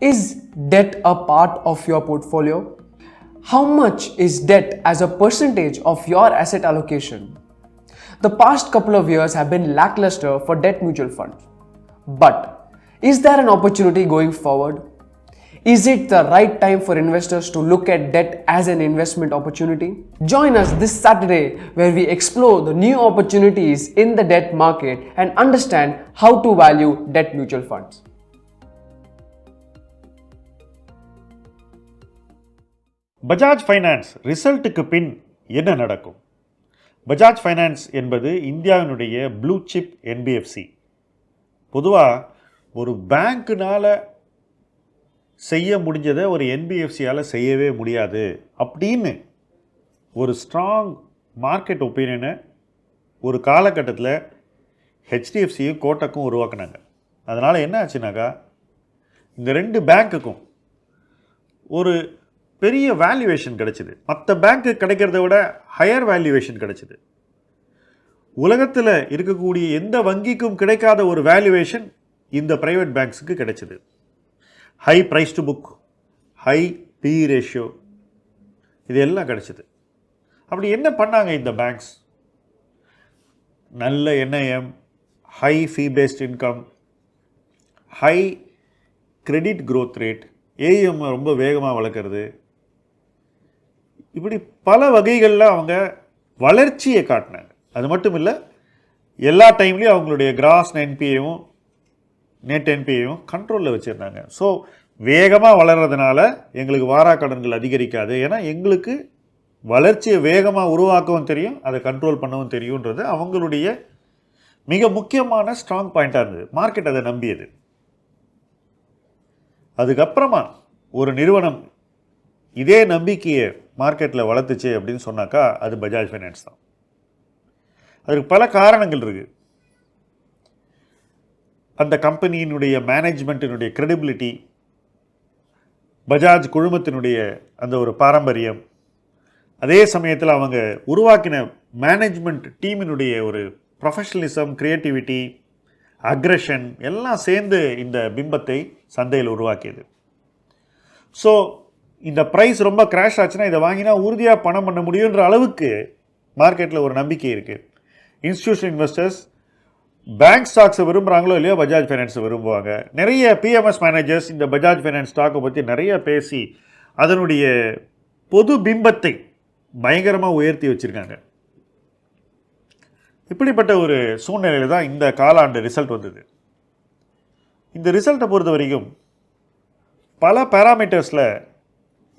Is debt a part of your portfolio? How much is debt as a percentage of your asset allocation? The past couple of years have been lackluster for debt mutual funds. But is there an opportunity going forward? Is it the right time for investors to look at debt as an investment opportunity? Join us this Saturday where we explore the new opportunities in the debt market and understand how to value debt mutual funds. Bajaj finance ரிசல்ட்டுக்கு பின் என்ன நடக்கும்? Bajaj finance என்பது இந்தியாவினுடைய blue chip NBFC பொதுவாக ஒரு பேங்க்குனால் செய்ய முடிஞ்சதை ஒரு என்பிஎஃப்சியால் செய்யவே முடியாது அப்படின்னு ஒரு ஸ்ட்ராங் மார்க்கெட் ஒப்பீனியனை ஒரு காலகட்டத்தில் ஹெச்டிஎஃப்சியும் கோட்டக்கும் உருவாக்குனாங்க. அதனால் என்ன ஆச்சுனாக்கா இந்த ரெண்டு பேங்க்குக்கும் ஒரு பெரிய வேல்யூவேஷன் கிடைச்சிது. மற்ற பேங்க்கு கிடைக்கிறத விட ஹையர் வேல்யூவேஷன் கிடைச்சிது. உலகத்தில் இருக்கக்கூடிய எந்த வங்கிக்கும் கிடைக்காத ஒரு வேல்யூவேஷன் இந்த ப்ரைவேட் பேங்க்ஸுக்கு கிடைச்சிது. High price to book high P ratio இது எல்லாம் கிடைச்சிது. அப்படி என்ன பண்ணாங்க இந்த பேங்க்ஸ் நல்ல NIM high fee based income high credit growth rate AM ரொம்ப வேகமாக வளர்க்குறது இப்படி பல வகைகளில் அவங்க வளர்ச்சியை காட்டினாங்க. அது மட்டும் இல்லை எல்லா டைம்லேயும் அவங்களுடைய கிராஸ் என்பிஏவும் நெட் என்பிஏவும் கண்ட்ரோலில் வச்சுருந்தாங்க. ஸோ வேகமாக வளர்கிறதுனால எங்களுக்கு வாராக்கடன்கள் அதிகரிக்காது. ஏன்னா எங்களுக்கு வளர்ச்சியை வேகமாக உருவாக்கவும் தெரியும் அதை கண்ட்ரோல் பண்ணவும் தெரியுன்றது அவங்களுடைய மிக முக்கியமான ஸ்ட்ராங் பாயிண்ட்டாக இருந்தது. மார்க்கெட் அதை நம்பியது. அதுக்கப்புறமா ஒரு நிறுவனம் இதே நம்பிக்கையை மார்க்கெட்டில் வளர்த்துச்சு அப்படின்னு சொன்னாக்கா அது பஜாஜ் ஃபைனான்ஸ் தான். அதுக்கு பல காரணங்கள் இருக்குது அந்த கம்பெனியினுடைய மேனேஜ்மெண்ட்டினுடைய க்ரெடிபிலிட்டி பஜாஜ் குழுமத்தினுடைய அந்த ஒரு பாரம்பரியம் அதே சமயத்தில் அவங்க உருவாக்கின மேனேஜ்மெண்ட் டீமினுடைய ஒரு ப்ரொஃபஷனலிசம் க்ரியேட்டிவிட்டி அக்ரஷன் எல்லாம் சேர்ந்து இந்த பிம்பத்தை சந்தையில் உருவாக்கியது. ஸோ இந்த ப்ரைஸ் ரொம்ப கிராஷ் ஆச்சுன்னா இதை வாங்கினா உறுதியாக பணம் பண்ண முடியுன்ற அளவுக்கு மார்க்கெட்டில் ஒரு நம்பிக்கை இருக்குது இன்ஸ்டியூஷன் இன்வெஸ்டர்ஸ் பேங்க் ஸ்டாக்ஸை விரும்புகிறாங்களோ இல்லையோ பஜாஜ் ஃபைனான்ஸை விரும்புவாங்க. நிறைய பிஎம்எஸ் மேனேஜர்ஸ் இந்த பஜாஜ் ஃபைனான்ஸ் ஸ்டாக்கை பற்றி நிறைய பேசி அதனுடைய பொது பிம்பத்தை பயங்கரமாக உயர்த்தி வச்சுருக்காங்க. இப்படிப்பட்ட ஒரு சூழ்நிலையில் தான் இந்த காலாண்டு ரிசல்ட் வந்தது. இந்த ரிசல்ட்டை பொறுத்த வரைக்கும் பல பேராமீட்டர்ஸில்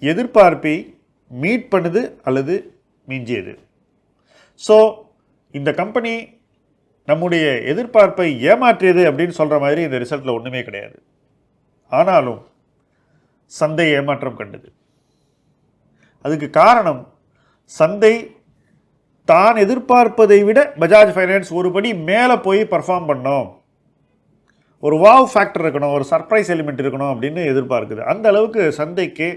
எதிர்பார்ப்பை மீட் பண்ணுது அல்லது மிஞ்சியது. ஸோ இந்த கம்பெனி நம்முடைய எதிர்பார்ப்பை ஏமாற்றியது அப்படின்னு சொல்கிற மாதிரி இந்த ரிசல்ட்டில் ஒன்றுமே கிடையாது. ஆனாலும் சந்தை ஏமாற்றம் கண்டது. அதுக்கு காரணம் சந்தை தான் எதிர்பார்ப்பதை விட பஜாஜ் ஃபைனான்ஸ் ஒருபடி மேலே போய் பர்ஃபார்ம் பண்ணோம். ஒரு வாவ் ஃபேக்டர் இருக்கணும் ஒரு சர்ப்ரைஸ் எலிமெண்ட் இருக்கணும் அப்படின்னு எதிர்பார்க்குது. அந்த அளவுக்கு சந்தைக்கு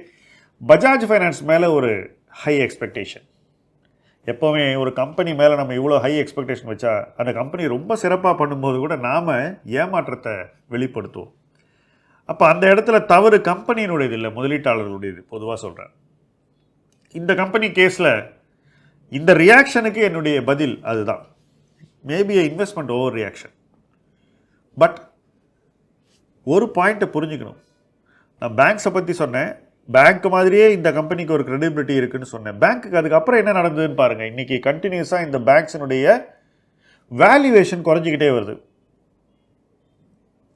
பஜாஜ் ஃபைனான்ஸ் மேலே ஒரு ஹை எக்ஸ்பெக்டேஷன் எப்போவுமே ஒரு கம்பெனி மேலே நம்ம இவ்வளோ ஹை எக்ஸ்பெக்டேஷன் வச்சா அந்த கம்பெனி ரொம்ப சிறப்பாக பண்ணும்போது கூட நாம் ஏமாற்றத்தை வெளிப்படுத்துவோம். அப்போ அந்த இடத்துல தவறு கம்பெனியினுடையது இல்லை முதலீட்டாளர்களுடையது பொதுவாக சொல்கிறேன் இந்த கம்பெனி கேஸில் இந்த ரியாக்ஷனுக்கு என்னுடைய பதில் அதுதான். Maybe investment over reaction but ஒரு பாயிண்ட்டை புரிஞ்சுக்கணும். நான் பேங்க்ஸை பற்றி சொன்னேன் பேங்க் மாதிரியே இந்த கம்பெனிக்கு ஒரு கிரெடிபிலிட்டி இருக்குன்னு சொன்னேன். பேங்க்குக்கு அதுக்கப்புறம் என்ன நடந்ததுன்னு பாருங்கள் இன்றைக்கி கண்டினியூஸாக இந்த பேங்க்ஸினுடைய வேல்யூவேஷன் குறைஞ்சிக்கிட்டே வருது.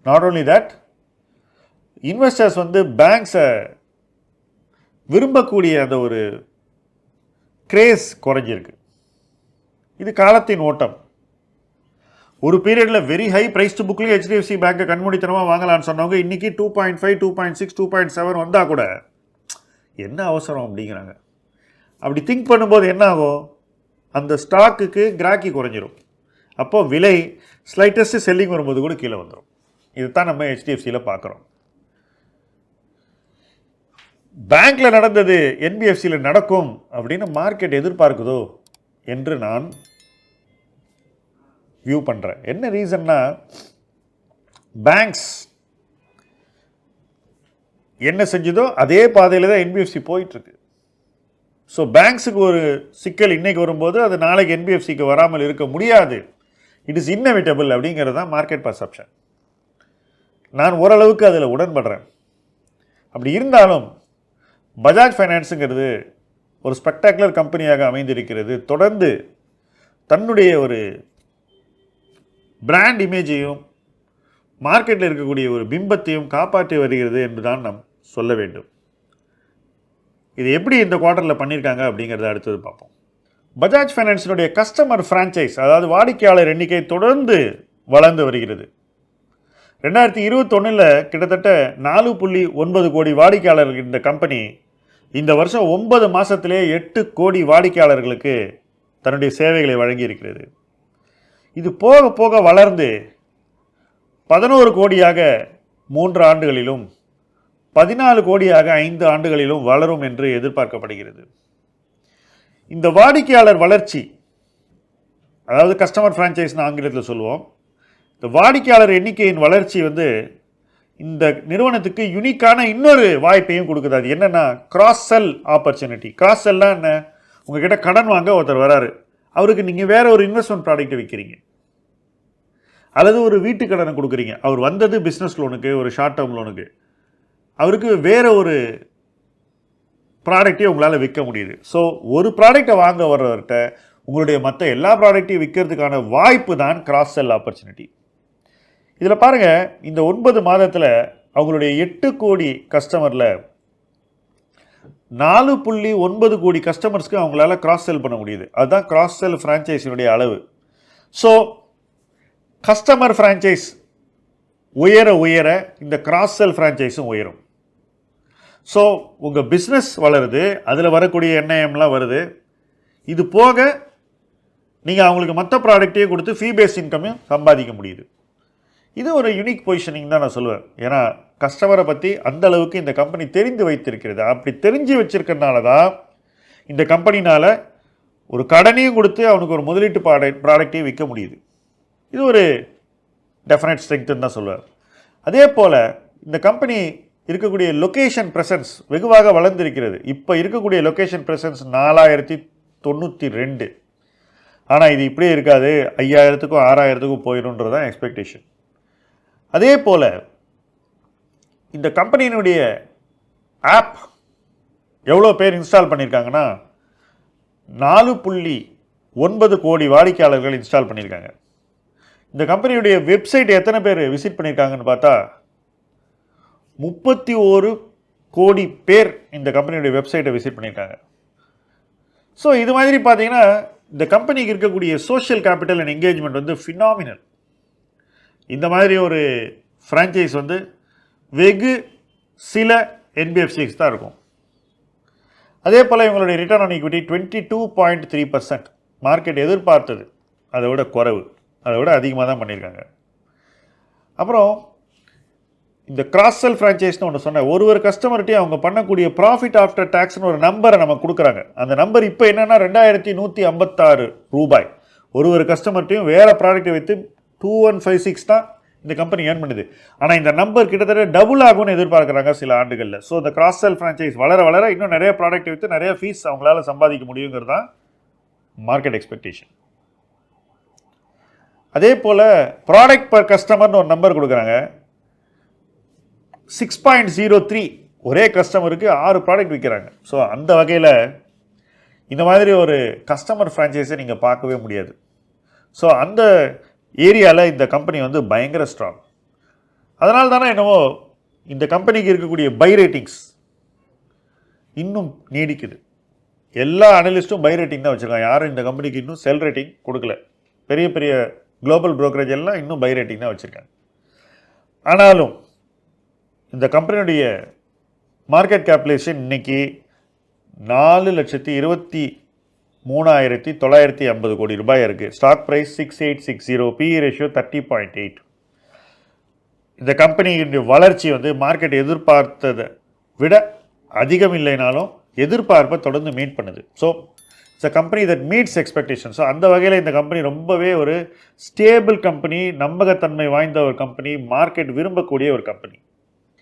நாட் ஓன்லி தட் இன்வெஸ்டர்ஸ் வந்து பேங்க்ஸை விரும்பக்கூடிய அந்த ஒரு கிரேஸ் குறைஞ்சிருக்கு. இது காலத்தின் ஓட்டம். ஒரு பீரியடில் வெரி ஹை ப்ரைஸ் டு புக்லேயும் ஹெச்டிஎஃப்சி பேங்க்கை கண்மூடித்தனமாக வாங்கலாம்னு சொன்னவங்க இன்றைக்கி two point five two point six two point seven வந்தால் கூட என்ன அவசரம் அப்படிங்கிறாங்க. அப்படி திங்க் பண்ணும்போது என்ன ஆகும் அந்த ஸ்டாக்குக்கு கிராக்கி குறைஞ்சிரும். அப்போ விலை ஸ்லைட்டஸ்ட்டு செல்லிங் வரும்போது கூட கீழே வந்துடும் இதுதான் நம்ம ஹெச்டிஎஃப்சியில் பார்க்குறோம். பேங்க்கில் நடந்தது என்பிஎஃப்சியில் நடக்கும் அப்படின்னு மார்க்கெட் எதிர்பார்க்குதோ என்று நான் வியூ பண்ணுறேன் என்ன ரீசன்னா பேங்க்ஸ் என்ன செஞ்சதோ அதே பாதையில் தான் என்பிஎஃப்சி போயிட்டுருக்கு. ஸோ பேங்க்ஸுக்கு ஒரு சிக்கல் இன்றைக்கு வரும்போது அது நாளைக்கு என்பிஎஃப்சிக்கு வராமல் இருக்க முடியாது. இட் இஸ் இன்னவிட்டபிள் அப்படிங்கிறது தான் மார்க்கெட் பர்செப்ஷன் நான் ஓரளவுக்கு அதில் உடன்படுறேன். அப்படி இருந்தாலும் பஜாஜ் ஃபைனான்ஸுங்கிறது ஒரு ஸ்பெக்டாகுலர் கம்பெனியாக அமைந்திருக்கிறது. தொடர்ந்து தன்னுடைய ஒரு பிராண்ட் இமேஜையும் மார்க்கெட்டில் இருக்கக்கூடிய ஒரு பிம்பத்தையும் காப்பாற்றி வருகிறது என்பதுதான் நம் சொல்ல வேண்டும். இது எப்படி இந்த குவார்ட்டரில் பண்ணியிருக்காங்க அப்படிங்கிறத அடுத்தது பார்ப்போம். பஜாஜ் ஃபைனான்ஸினுடைய கஸ்டமர் ஃப்ரான்ச்சைஸ் அதாவது வாடிக்கையாளர் எண்ணிக்கை தொடர்ந்து வளர்ந்து வருகிறது. ரெண்டாயிரத்தி இருபத்தொன்னில் கிட்டத்தட்ட நாலு புள்ளி ஒன்பது கோடி வாடிக்கையாளர்கள் இந்த கம்பெனி இந்த வருஷம் ஒன்பது மாதத்திலே எட்டு கோடி வாடிக்கையாளர்களுக்கு தன்னுடைய சேவைகளை வழங்கியிருக்கிறது. இது போக போக வளர்ந்து பதினோரு கோடியாக மூன்று ஆண்டுகளிலும் பதினாலு கோடியாக ஐந்து ஆண்டுகளிலும் வளரும் என்று எதிர்பார்க்கப்படுகிறது. இந்த வாடிக்கையாளர் வளர்ச்சி அதாவது கஸ்டமர் ஃப்ரான்ச்சைஸ்னு ஆங்கிலத்தில் சொல்லுவோம். இந்த வாடிக்கையாளர் எண்ணிக்கையின் வளர்ச்சி வந்து இந்த நிறுவனத்துக்கு யுனிக்கான இன்னொரு வாய்ப்பையும் கொடுக்குது. அது என்னென்னா கிராஸ் செல் ஆப்பர்ச்சுனிட்டி கிராஸ் செல்லாம் என்ன? உங்ககிட்ட கடன் வாங்க ஒருத்தர் வராரு. அவருக்கு நீங்கள் வேற ஒரு இன்வெஸ்ட்மெண்ட் ப்ராடக்ட்டை விற்கிறீங்க அல்லது ஒரு வீட்டு கடனை கொடுக்குறீங்க. அவர் வந்தது பிஸ்னஸ் லோனுக்கு ஒரு ஷார்ட் டேர்ம் லோனுக்கு அவருக்கு வேறு ஒரு ப்ராடக்ட்டையும் உங்களால் விற்க முடியுது. ஸோ ஒரு ப்ராடக்டை வாங்க வர்றவர்கிட்ட உங்களுடைய மற்ற எல்லா ப்ராடக்ட்டையும் விற்கிறதுக்கான வாய்ப்பு தான் கிராஸ் செல் ஆப்பர்ச்சுனிட்டி இதில் பாருங்கள் இந்த ஒன்பது மாதத்தில் அவங்களுடைய எட்டு கோடி கஸ்டமரில் நாலு புள்ளி ஒன்பது கோடி கஸ்டமர்ஸ்க்கு அவங்களால கிராஸ் செல் பண்ண முடியுது. அதுதான் கிராஸ் செல் ஃப்ரான்ச்சைஸினுடைய அளவு. ஸோ கஸ்டமர் ஃப்ரான்ச்சைஸ் உயர உயர இந்த கிராஸ் செல் ஃப்ரான்ச்சைஸும் உயரும். ஸோ உங்கள் பிஸ்னஸ் வளருது அதில் வரக்கூடிய என்ஐஎம்லாம் வருது. இது போக நீங்கள் அவங்களுக்கு மற்ற ப்ராடக்ட்டையும் கொடுத்து ஃபீ பேஸ் இன்கம்மையும் சம்பாதிக்க முடியுது. இது ஒரு யூனிக் பொசிஷனிங் தான் நான் சொல்லுவேன். ஏன்னா கஸ்டமரை பற்றி அந்த அளவுக்கு இந்த கம்பெனி தெரிந்து வைத்திருக்கிறது. அப்படி தெரிஞ்சு வச்சுருக்கனால தான் இந்த கம்பெனினால் ஒரு கடனையும் கொடுத்து அவனுக்கு ஒரு முதலீட்டு ப்ராடக்ட் ப்ராடக்டையும் விற்க முடியுது. இது ஒரு டெஃபினட் ஸ்ட்ரென்த்துன்னு தான் சொல்லுவார் அதே போல் இந்த கம்பெனி இருக்கக்கூடிய லொக்கேஷன் ப்ரெசன்ஸ் வெகுவாக வளர்ந்திருக்கிறது. இப்போ இருக்கக்கூடிய லொக்கேஷன் ப்ரெசன்ஸ் நாலாயிரத்தி தொண்ணூற்றி ரெண்டு. ஆனால் இது இப்படியே இருக்காது. ஐயாயிரத்துக்கும் ஆறாயிரத்துக்கும் போயிடும்ன்றது தான் எக்ஸ்பெக்டேஷன் அதே போல் இந்த கம்பெனியினுடைய ஆப் எவ்வளோ பேர் இன்ஸ்டால் பண்ணியிருக்காங்கன்னா நாலு புள்ளி ஒன்பது கோடி வாடிக்கையாளர்கள் இன்ஸ்டால் பண்ணியிருக்காங்க இந்த கம்பெனியுடைய வெப்சைட் எத்தனை பேர் விசிட் பண்ணியிருக்காங்கன்னு பார்த்தா முப்பத்தி ஒரு கோடி பேர் இந்த கம்பெனியுடைய வெப்சைட்டை விசிட் பண்ணியிருக்காங்க ஸோ இது மாதிரி பார்த்தீங்கன்னா இந்த கம்பெனிக்கு இருக்கக்கூடிய சோஷியல் கேபிட்டல் அண்ட் என்கேஜ்மெண்ட் வந்து ஃபினாமினல் இந்த மாதிரி ஒரு ஃப்ரான்ச்சைஸ் வந்து வெகு சில என்பிஎஃப்சிஸ் தான் இருக்கும். அதே போல் இவங்களுடைய return on equity twenty two point three percent market எதிர்பார்த்தது. அதை விட குறைவு. அதை விட அதிகமாக தான் பண்ணியிருக்காங்க. அப்புறம் இந்த கிராஸ் செல் ஃப்ரான்ச்சைஸ்னு ஒன்று சொன்னேன் ஒரு ஒரு கஸ்டமர்கிட்டையும் அவங்க பண்ணக்கூடிய ப்ராஃபிட் ஆஃப்டர் டேக்ஸ்னு ஒரு நம்பரை நம்ம கொடுக்குறாங்க. அந்த நம்பர் இப்போ என்னென்னா ரெண்டாயிரத்தி நூற்றி ஐம்பத்தாறு ரூபாய். ஒரு ஒரு கஸ்டமர்கிட்டையும் வேறு ப்ராடக்ட்டை வைத்து டூ ஒன் ஃபைவ் சிக்ஸ் தான் இந்த கம்பெனி ஏர்ன் பண்ணுது. ஆனால் இந்த நம்பர் கிட்டத்தட்ட டபுள் ஆகும்னு எதிர்பார்க்குறாங்க சில ஆண்டுகளில். ஸோ இந்த கிராஸ் செல் ஃப்ரான்ச்சைஸ் வளர வளர இன்னும் நிறைய ப்ராடக்ட் விற்று நிறைய ஃபீஸ் அவங்களால சம்பாதிக்க முடியுங்கிறது தான் மார்க்கெட் எக்ஸ்பெக்டேஷன் அதே போல் ப்ராடக்ட் பர் கஸ்டமர்னு ஒரு நம்பர் கொடுக்குறாங்க. சிக்ஸ் பாயிண்ட் ஜீரோ த்ரீ ஒரே கஸ்டமருக்கு ஆறு ப்ராடக்ட் விற்கிறாங்க ஸோ அந்த வகையில் இந்த மாதிரி ஒரு கஸ்டமர் ஃப்ரான்ச்சைஸை நீங்கள் பார்க்கவே முடியாது. ஸோ அந்த ஏரியாவில் இந்த கம்பெனி வந்து பயங்கர ஸ்ட்ராங் அதனால தானே என்னவோ இந்த கம்பெனிக்கு இருக்கக்கூடிய பை ரேட்டிங்ஸ் இன்னும் நீடிக்குது. எல்லா அனலிஸ்ட்டும் பை ரேட்டிங் தான் வச்சுருக்காங்க. யாரும் இந்த கம்பெனிக்கு இன்னும் செல் ரேட்டிங் கொடுக்கல. பெரிய பெரிய குளோபல் புரோக்கரேஜ் எல்லாம் இன்னும் பை ரேட்டிங் தான் வச்சுருக்காங்க. ஆனாலும் இந்த கம்பெனியுடைய மார்க்கெட் கேபிலேஷன் இன்னைக்கு நாலு லட்சத்தி இருபத்தி மூணாயிரத்தி தொள்ளாயிரத்தி ஐம்பது கோடி ரூபாய் இருக்குது stock price six eight six zero P ratio thirty point eight இந்த கம்பெனியினுடைய வளர்ச்சி வந்து மார்க்கெட் எதிர்பார்த்ததை விட அதிகம் இல்லைனாலும் எதிர்பார்ப்பை தொடர்ந்து மீட் பண்ணுது. So it's a company that meets expectation so அந்த வகையில் இந்த கம்பெனி ரொம்பவே ஒரு ஸ்டேபிள் கம்பெனி நம்பகத்தன்மை வாய்ந்த ஒரு கம்பெனி மார்க்கெட் விரும்பக்கூடிய ஒரு கம்பெனி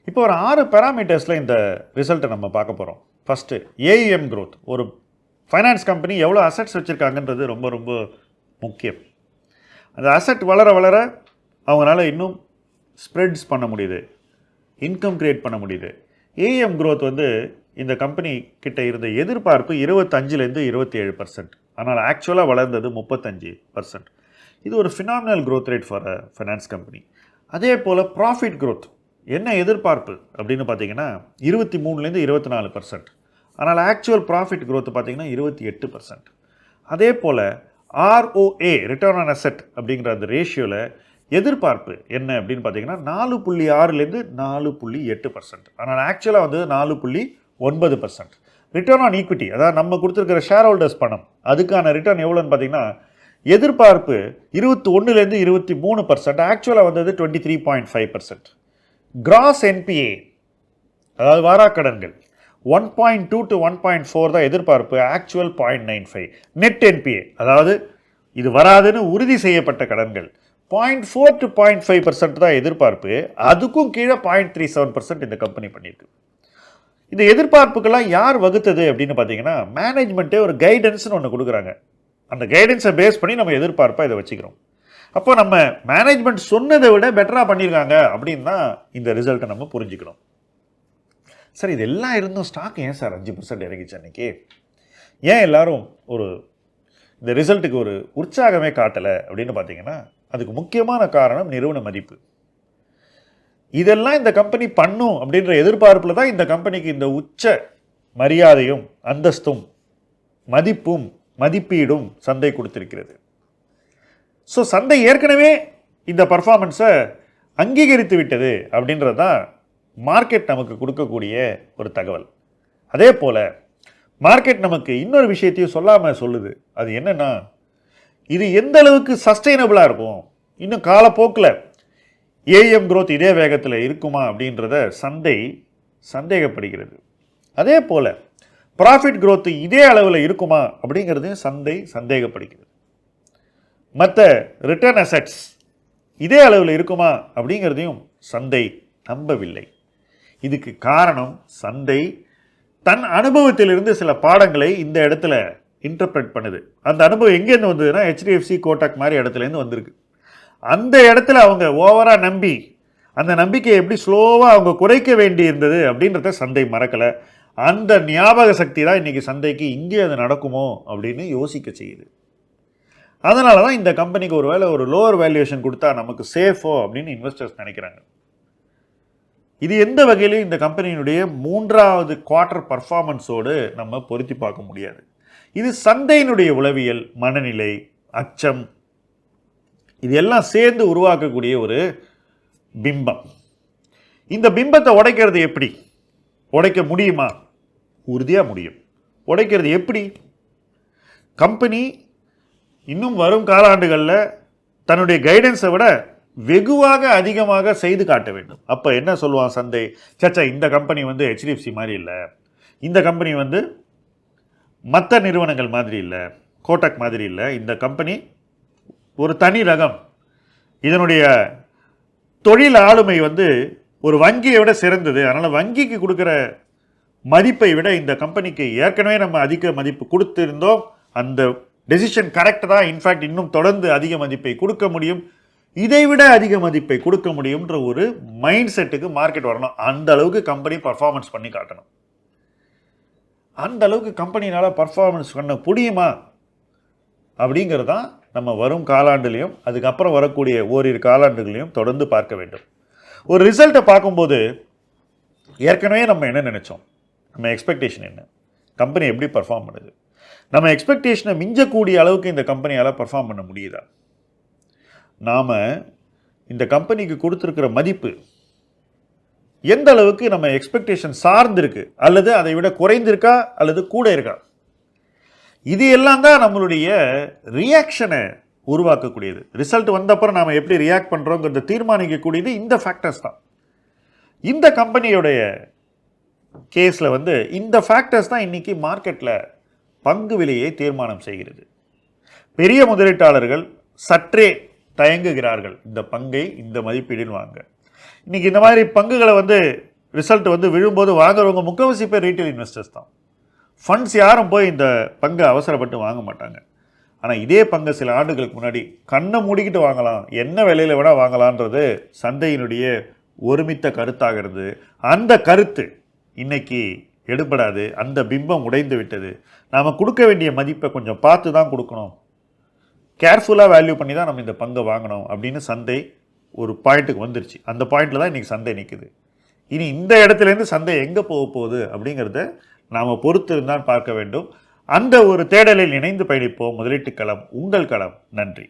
இப்போ ஒரு ஆறு பேராமீட்டர்ஸில் இந்த ரிசல்ட்டை நம்ம பார்க்க போகிறோம் ஃபஸ்ட்டு ஏஇஎம் க்ரோத் ஒரு ஃபைனான்ஸ் கம்பெனி எவ்வளோ அசெட்ஸ் வச்சுருக்காங்கன்றது ரொம்ப ரொம்ப முக்கியம். அந்த அசெட் வளர வளர அவங்களால இன்னும் ஸ்ப்ரெட்ஸ் பண்ண முடியுது. இன்கம் கிரியேட் பண்ண முடியுது. ஏஎம் க்ரோத் வந்து இந்த கம்பெனி கிட்ட இருந்த எதிர்பார்ப்பு இருபத்தஞ்சிலேருந்து இருபத்தி ஏழு பர்சன்ட் ஆனால் ஆக்சுவலாக வளர்ந்தது முப்பத்தஞ்சு பர்சன்ட் இது ஒரு phenomenal growth rate for a finance company அதே போல் ப்ராஃபிட் க்ரோத் என்ன எதிர்பார்ப்பு அப்படின்னு பார்த்தீங்கன்னா இருபத்தி மூணுலேருந்து இருபத்தி நாலு பர்சன்ட் ஆனால் ஆக்சுவல் ப்ராஃபிட் growth பார்த்தீங்கன்னா இருபத்தி எட்டு பர்சன்ட் அதே போல் ஆர்ஓஏ ரிட்டர்ன் ஆன் அசெட் அப்படிங்கிற அந்த ரேஷியோவில் எதிர்பார்ப்பு என்ன அப்படின்னு பார்த்தீங்கன்னா நாலு புள்ளி ஆறுலேருந்து நாலு புள்ளி எட்டு பர்சன்ட் ஆனால் ஆக்சுவலாக வந்து நாலு புள்ளி ஒன்பது பர்சன்ட் ரிட்டர்ன் ஆன் ஈக்விட்டி அதாவது நம்ம கொடுத்துருக்கிற ஷேர் ஹோல்டர்ஸ் பணம் அதுக்கான ரிட்டர்ன் எவ்வளோன்னு பார்த்தீங்கன்னா எதிர்பார்ப்பு இருபத்தி ஒன்றுலேருந்து இருபத்தி மூணு பர்சன்ட் ஆக்சுவலாக வந்தது twenty three point five percent gross NPA அதாவது வாராக்கடன்கள் one point two to one point four தான் எதிர்பார்ப்பு actual point nine five net NPA அதாவது இது வராதுன்னு உறுதி செய்யப்பட்ட கடன்கள். Point four to point five percent தான் எதிர்பார்ப்பு அதுக்கும் கீழே பாயிண்ட் த்ரீ செவன் பர்சன்ட் இந்த கம்பெனி பண்ணியிருக்கு. இந்த எதிர்பார்ப்புக்கெல்லாம் யார் வகுத்தது அப்படின்னு பார்த்தீங்கன்னா மேனேஜ்மெண்ட்டே ஒரு கைடன்ஸ்னு ஒன்று கொடுக்குறாங்க. அந்த கைடன்ஸை பேஸ் பண்ணி நம்ம எதிர்பார்ப்பாக இதை வச்சுக்கிறோம். அப்போ நம்ம மேனேஜ்மெண்ட் சொன்னதை விட பெட்டராக பண்ணியிருக்காங்க அப்படின்னு தான் இந்த ரிசல்ட்டை நம்ம புரிஞ்சுக்கணும். சார் இது எல்லாம் இருந்தும் ஸ்டாக் ஏன் சார் அஞ்சு பர்சன்ட் இறங்கிச்சு அன்னைக்கு? ஏன் எல்லாரும் ஒரு இந்த ரிசல்ட்டுக்கு ஒரு உற்சாகமே காட்டலை அப்படின்னு பார்த்தீங்கன்னா அதுக்கு முக்கியமான காரணம் நிறுவன மதிப்பு. இதெல்லாம் இந்த கம்பெனி பண்ணும் அப்படின்ற எதிர்பார்ப்பில் தான் இந்த கம்பெனிக்கு இந்த உச்ச மரியாதையும் அந்தஸ்தும் மதிப்பும் மதிப்பீடும் சந்தை கொடுத்திருக்கிறது. ஸோ சந்தை ஏற்கனவே இந்த பர்ஃபார்மன்ஸை அங்கீகரித்து விட்டது அப்படின்றது தான் மார்க்கெட் நமக்கு கொடுக்கக்கூடிய ஒரு தகவல். அதே போல் மார்க்கெட் நமக்கு இன்னொரு விஷயத்தையும் சொல்லாமல் சொல்லுது. அது என்னென்னா இது எந்த அளவுக்கு சஸ்டைனபிளாக இருக்கும்? இன்னும் காலப்போக்கில் ஏஎம் க்ரோத் இதே வேகத்தில் இருக்குமா அப்படின்றத சந்தை சந்தேகப்படுகிறது. அதே போல் ப்ராஃபிட் க்ரோத்து இதே அளவில் இருக்குமா அப்படிங்கிறதையும் சந்தை சந்தேகப்படுகிறது. மற்ற ரிட்டர்ன் அசெட்ஸ் இதே அளவில் இருக்குமா அப்படிங்கிறதையும் சந்தை நம்பவில்லை. இதுக்கு காரணம் சந்தை தன் அனுபவத்திலிருந்து சில பாடங்களை இந்த இடத்துல இன்டர்பிரட் பண்ணுது. அந்த அனுபவம் எங்கேருந்து வந்ததுன்னா ஹெச்டிஎஃப்சி கோட்டாக் மாதிரி இடத்துலேருந்து வந்திருக்கு. அந்த இடத்துல அவங்க ஓவராக நம்பி அந்த நம்பிக்கையை எப்படி ஸ்லோவாக அவங்க குறைக்க வேண்டி இருந்தது அப்படின்றத சந்தை மறக்கலை. அந்த ஞாபக சக்தி தான் இன்றைக்கி சந்தைக்கு இங்கே அது நடக்குமோ அப்படின்னு யோசிக்க செய்யுது. அதனால தான் இந்த கம்பெனிக்கு ஒரு வேளை ஒரு லோவர் வேல்யூவேஷன் கொடுத்தா நமக்கு சேஃபோ அப்படின்னு இன்வெஸ்டர்ஸ் நினைக்கிறாங்க. இது எந்த வகையிலையும் இந்த கம்பெனியினுடைய மூன்றாவது குவார்ட்டர் பர்ஃபார்மன்ஸோடு நம்ம பொருத்தி பார்க்க முடியாது. இது சந்தையினுடைய உளவியல் மனநிலை அச்சம் இது எல்லாம் சேர்ந்து உருவாக்கக்கூடிய ஒரு பிம்பம். இந்த பிம்பத்தை உடைக்கிறது எப்படி? உடைக்க முடியுமா? உறுதியாக முடியும். உடைக்கிறது எப்படி? கம்பெனி இன்னும் வரும் காலாண்டுகளில் தன்னுடைய கைடன்ஸை விட வெகுவாக அதிகமாக செய்து காட்ட வேண்டும். அப்போ என்ன சொல்லுவான் சந்தை? சச்சா இந்த கம்பெனி வந்து ஹெச்டிஎஃப்சி மாதிரி இல்லை. இந்த கம்பெனி வந்து மற்ற நிறுவனங்கள் மாதிரி இல்லை. கோட்டக் மாதிரி இல்லை. இந்த கம்பெனி ஒரு தனி ரகம். இதனுடைய தொழில் ஆளுமை வந்து ஒரு வங்கியை விட சிறந்தது. அதனால் வங்கிக்கு கொடுக்குற மதிப்பை விட இந்த கம்பெனிக்கு ஏற்கனவே நம்ம அதிக மதிப்பு கொடுத்துருந்தோம். அந்த டெசிஷன் கரெக்ட் தான். இன்ஃபேக்ட் இன்னும் தொடர்ந்து அதிக மதிப்பை கொடுக்க முடியும். இதை விட அதிக மதிப்பை கொடுக்க முடியும்ன்ற ஒரு மைண்ட் செட்டுக்கு மார்க்கெட் வரணும். அந்த அளவுக்கு கம்பெனி பர்ஃபார்மன்ஸ் பண்ணி காட்டணும். அந்த அளவுக்கு கம்பெனினால் பர்ஃபார்மன்ஸ் பண்ண முடியுமா? அப்படிங்கிறது தான் நம்ம வரும் காலாண்டுலையும் அதுக்கப்புறம் வரக்கூடிய ஓரிரு காலாண்டுகளையும் தொடர்ந்து பார்க்க வேண்டும். ஒரு ரிசல்ட்டை பார்க்கும்போது ஏற்கனவே நம்ம என்ன நினைச்சோம்? நம்ம எக்ஸ்பெக்டேஷன் என்ன? கம்பெனி எப்படி பர்ஃபார்ம் பண்ணுது? நம்ம எக்ஸ்பெக்டேஷனை மிஞ்சக்கூடிய அளவுக்கு இந்த கம்பெனியால் பர்ஃபார்ம் பண்ண முடியுதா? நாம் இந்த கம்பெனிக்கு கொடுத்துருக்கிற மதிப்பு எந்த அளவுக்கு நம்ம எக்ஸ்பெக்டேஷன் சார்ந்திருக்கு? அல்லது அதை விட குறைந்திருக்கா? அல்லது கூட இருக்கா? இது எல்லாம் தான் நம்மளுடைய ரியாக்ஷனை உருவாக்கக்கூடியது. ரிசல்ட் வந்தப்புறம் நாம் எப்படி ரியாக்ட் பண்ணுறோங்கிறத தீர்மானிக்கக்கூடியது இந்த ஃபேக்டர்ஸ் தான். இந்த கம்பெனியோடைய கேஸில் வந்து இந்த ஃபேக்டர்ஸ் தான் இன்றைக்கி மார்க்கெட்டில் பங்கு விலையை தீர்மானம் செய்கிறது. பெரிய முதலீட்டாளர்கள் சற்றே தயங்குகிறார்கள். இந்த பங்கை இந்த மதிப்பீடில் வாங்க. இன்றைக்கி இந்த மாதிரி பங்குகளை வந்து ரிசல்ட் வந்து விழும்போது வாங்குறவங்க முக்கால்வாசி பேர் ரீட்டைல் இன்வெஸ்டர்ஸ் தான். ஃபண்ட்ஸ் யாரும் போய் இந்த பங்கை அவசரப்பட்டு வாங்க மாட்டாங்க. ஆனால் இதே பங்கை சில ஆண்டுகளுக்கு முன்னாடி கண்ணை மூடிக்கிட்டு வாங்கலாம். என்ன விலையில் வேணால் வாங்கலான்றது சந்தையினுடைய ஒருமித்த கருத்தாக அந்த கருத்து இன்னைக்கு எடுபடாது அந்த பிம்பம் உடைந்து விட்டது. நாம் கொடுக்க வேண்டிய மதிப்பை கொஞ்சம் பார்த்து தான் கொடுக்கணும். கேர்ஃபுல்லாக வேல்யூ பண்ணி தான் நம்ம இந்த பங்கை வாங்கணும் அப்படின்னு சந்தை ஒரு பாயிண்ட்டுக்கு வந்துருச்சு. அந்த பாயிண்ட்டில் தான் இன்றைக்கி சந்தை நிற்குது இனி இந்த இடத்துலேருந்து சந்தை எங்கே போக போகுது அப்படிங்கிறத நாம் பொறுத்து இருந்தால் பார்க்க வேண்டும். அந்த ஒரு தேடலில் இணைந்து பயணிப்போம். முதலீட்டு களம் உங்கள் களம். நன்றி.